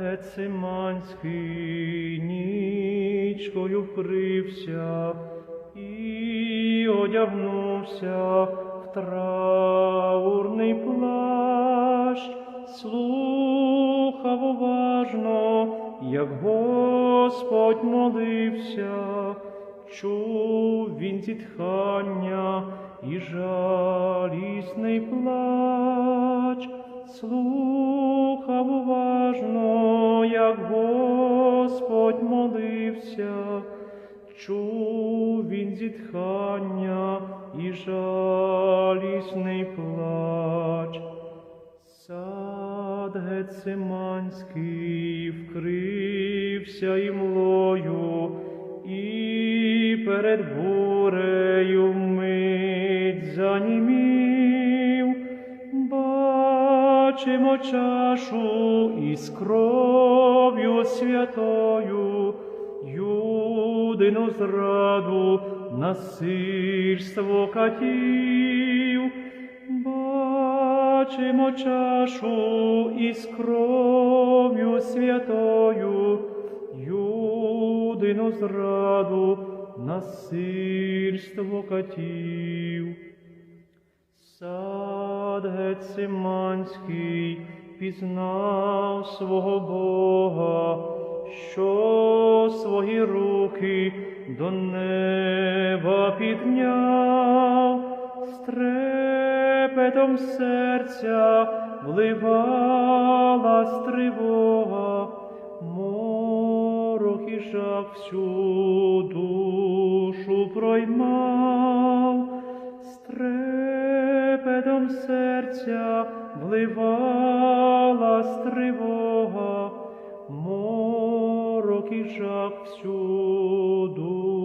Гециманський нічкою вкрився і одягнувся в траурний плащ, слухав уважно, як Господь молився, чув він зітхання і жалісний плач, слухав Господь молився, чув він зітхання і жалісний плач. Сад Гециманський вкрився імлою, і перед бурею мить занімів, бачимо чашу із кров'ю святою, юдину зраду, насильство катів. Бачимо чашу із кров'ю святою, юдину зраду, насильство катів. Сад Гециманський пізнав свого Бога, що свої руки до неба підняв, з трепетом серця вливала тривога, морок і жах всю душу проймав, з трепетом серця вливала тривога, морок і жах всю душу проймав.